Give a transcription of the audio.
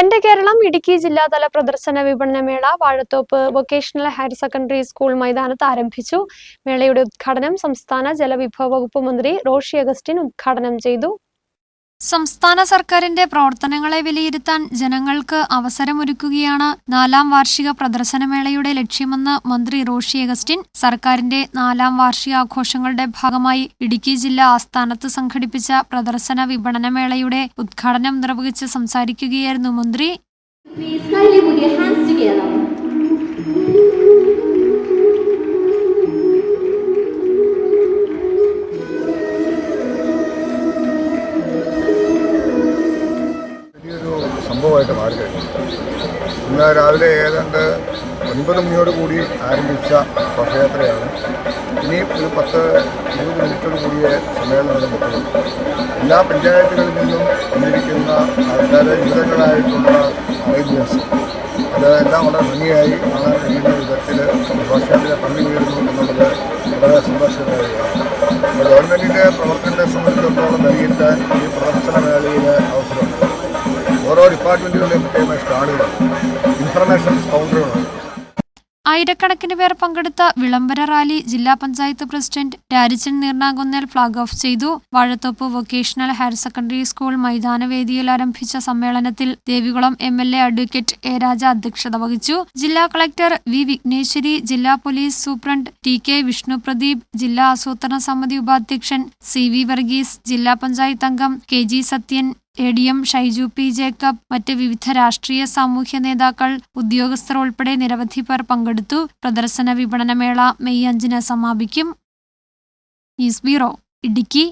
എന്റെ കേരളം ഇടുക്കി ജില്ലാതല പ്രദർശന വിപണന മേള Vazhathope vocational higher secondary school മൈതാനത്ത് ആരംഭിച്ചു. മേളയുടെ ഉദ്ഘാടനം സംസ്ഥാന ജലവിഭവ വകുപ്പ് മന്ത്രി റോഷി അഗസ്റ്റിൻ ഉദ്ഘാടനം ചെയ്തു. സംസ്ഥാന സർക്കാരിന്റെ പ്രവർത്തനങ്ങളെ വിലയിരുത്താൻ ജനങ്ങൾക്ക് അവസരമൊരുക്കുകയാണ് നാലാം വാർഷിക പ്രദർശനമേളയുടെ ലക്ഷ്യമെന്ന് മന്ത്രി റോഷി അഗസ്റ്റിൻ സർക്കാരിന്റെ നാലാം വാർഷികാഘോഷങ്ങളുടെ ഭാഗമായി ഇടുക്കി ജില്ലാ ആസ്ഥാനത്ത് സംഘടിപ്പിച്ച പ്രദർശന വിപണനമേളയുടെ ഉദ്ഘാടനം നിർവഹിച്ച് സംസാരിക്കുകയായിരുന്നു മന്ത്രി. സംഭവമായിട്ട് മാറിക്കഴിഞ്ഞു ഇന്ന് രാവിലെ ഏതാണ്ട് ഒൻപത് മണിയോട് കൂടി ആരംഭിച്ച ഘോഷയാത്രയാണ് ഇനി ഒരു പത്ത് ഇരുപത് മിനിറ്റോട് കൂടിയ സമ്മേളനം നടക്കുന്നത് എല്ലാ പഞ്ചായത്തുകളിൽ നിന്നും വന്നിരിക്കുന്ന ആൾക്കാരെ വിവിധങ്ങളായിട്ടുള്ള അത് അതെല്ലാം വളരെ ഭംഗിയായി കാണാൻ കഴിയുന്ന വിധത്തിൽ ഘോഷയാത്ര പങ്കു വീഴുന്നു എന്നുള്ളത് വളരെ സന്തോഷകരമാണ്. ഗവൺമെന്റിന്റെ പ്രവർത്തനത്തെ സംബന്ധിച്ചിടത്തോളം വിലയിരുത്താൻ ഈ മേളയിൽ അവസരമുണ്ട് ഓരോ ഡിപ്പാർട്ട്മെന്റുകളിലും ഇൻഫർമേഷൻ ആയിരക്കണക്കിന് പേർ പങ്കെടുത്ത വിളംബര റാലി ജില്ലാ panchayat president Rarichan Neernakunnel flag off ചെയ്തു. Vazhathoppu vocational higher secondary school മൈതാനവേദിയിൽ ആരംഭിച്ച സമ്മേളനത്തിൽ Devikulam M L A advocate A Raja അധ്യക്ഷത വഹിച്ചു. ജില്ലാ കളക്ടർ വി വിഘ്നേശ്വരി ജില്ലാ police superintendent T K Vishnupradeep ജില്ലാ ആസൂത്രണ സമിതി ഉപാധ്യക്ഷൻ സി വി വർഗീസ് ജില്ലാ പഞ്ചായത്ത് അംഗം K G Sathyan A D M Shaiju P Jacob മറ്റ് വിവിധ രാഷ്ട്രീയ സാമൂഹ്യ നേതാക്കൾ ഉദ്യോഗസ്ഥർ ഉൾപ്പെടെ നിരവധി പേർ പങ്കെടുത്തു. പ്രദർശന വിപണനമേള മെയ് അഞ്ചിന് സമാപിക്കും. News bureau Idukki.